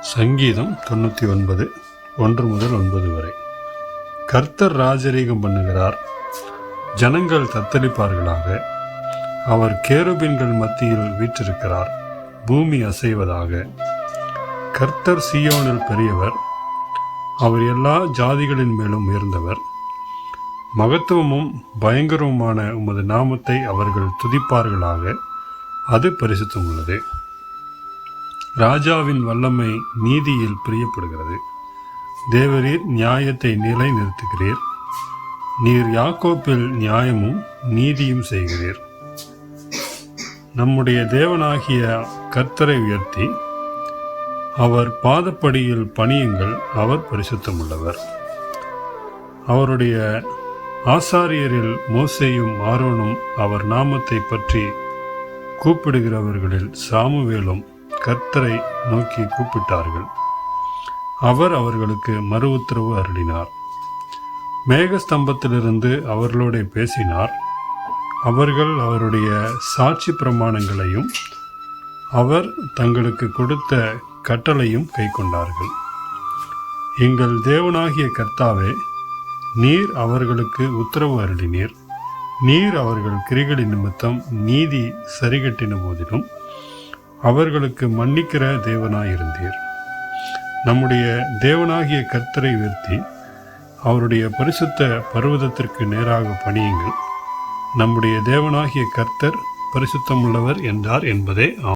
சங்கீதம் தொண்ணூற்றி ஒன்பது ஒன்று முதல் ஒன்பது வரை. கர்த்தர் ராஜரீகம் பண்ணுகிறார். ஜனங்கள் தத்தளிப்பார்களாக. அவர் கேருபின்கள் மத்தியில் வீற்றிருக்கிறார். பூமி அசைவதாக. கர்த்தர் சியோனில் பெரியவர். அவர் எல்லா ஜாதிகளின் மேலும் உயர்ந்தவர். மகத்துவமும் பயங்கரவுமான உமது நாமத்தை அவர்கள் துதிப்பார்களாக. அது பரிசுத்தம் உள்ளது ராஜாவின் வல்லமை நீதியில் பிரியப்படுகிறது. தேவரீர் நியாயத்தை நிலை நிறுத்துகிறீர் நீர் யாக்கோப்பில் நியாயமும் நீதியும் செய்கிறீர். நம்முடைய தேவனாகிய கர்த்தரை உயர்த்தி அவர் பாதப்படியில் பணியுங்கள் அவர் பரிசுத்தமுள்ளவர். அவருடைய ஆசாரியரில் மோசையும் ஆரோனும் அவர் நாமத்தை பற்றி கூப்பிடுகிறவர்களில் சாமுவேலும் கர்த்தரை நோக்கி கூப்பிட்டார்கள். அவர் அவர்களுக்கு மறு உத்தரவு அருளினார். மேகஸ்தம்பத்திலிருந்து அவர்களோட பேசினார். அவர்கள் அவருடைய சாட்சி பிரமாணங்களையும் அவர் தங்களுக்கு கொடுத்த கட்டளையும் கைக்கொண்டார்கள். எங்கள் தேவனாகிய கர்த்தாவே நீர் அவர்களுக்கு உத்தரவு அருளினீர். நீர் அவர்கள் கிரிகளின் நிமித்தம் நீதி சரிகட்டின போதிலும் அவர்களுக்கு மன்னிக்கிற தேவனாயிருந்தீர். நம்முடைய தேவனாகிய கர்த்தரை உயர்த்தி அவருடைய பரிசுத்த பர்வதத்திற்கு நேராக பணியுங்கள். நம்முடைய தேவனாகிய கர்த்தர் பரிசுத்தமுள்ளவர் என்றார் என்பதே ஆம்